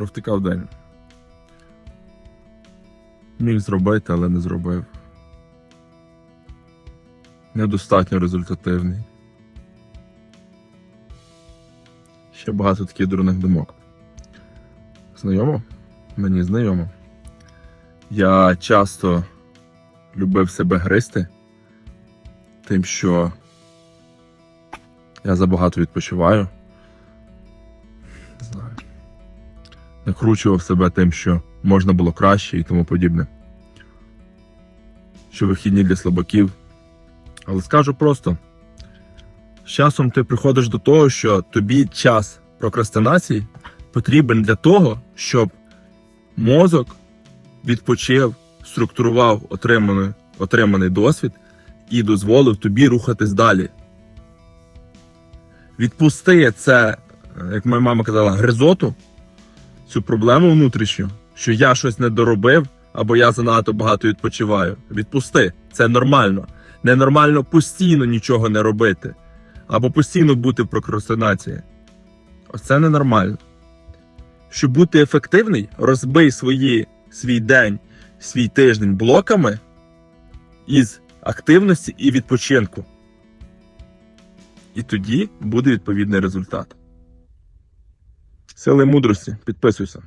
Провтикав день. Міг зробити, але не зробив. Недостатньо результативний. Ще багато таких дурних думок. Знайомо? Мені знайомо. Я часто любив себе гризти, тим, що я забагато відпочиваю. Не знаю. Накручував себе тим, що можна було краще і тому подібне. Що вихідні для слабаків. Але скажу просто: з часом ти приходиш до того, що тобі час прокрастинації потрібен для того, щоб мозок відпочив, структурував отриманий, отриманий досвід і дозволив тобі рухатись далі. Відпусти це, як моя мама казала, гризоту, цю проблему внутрішню, що я щось не доробив або я занадто багато відпочиваю. Відпусти, це нормально. Ненормально постійно нічого не робити, або постійно бути в прокрастинації. Ось це ненормально. Щоб бути ефективний, розбий свої, свій день, свій тиждень блоками із активності і відпочинку. І тоді буде відповідний результат. Сили мудрості. Підписуйся.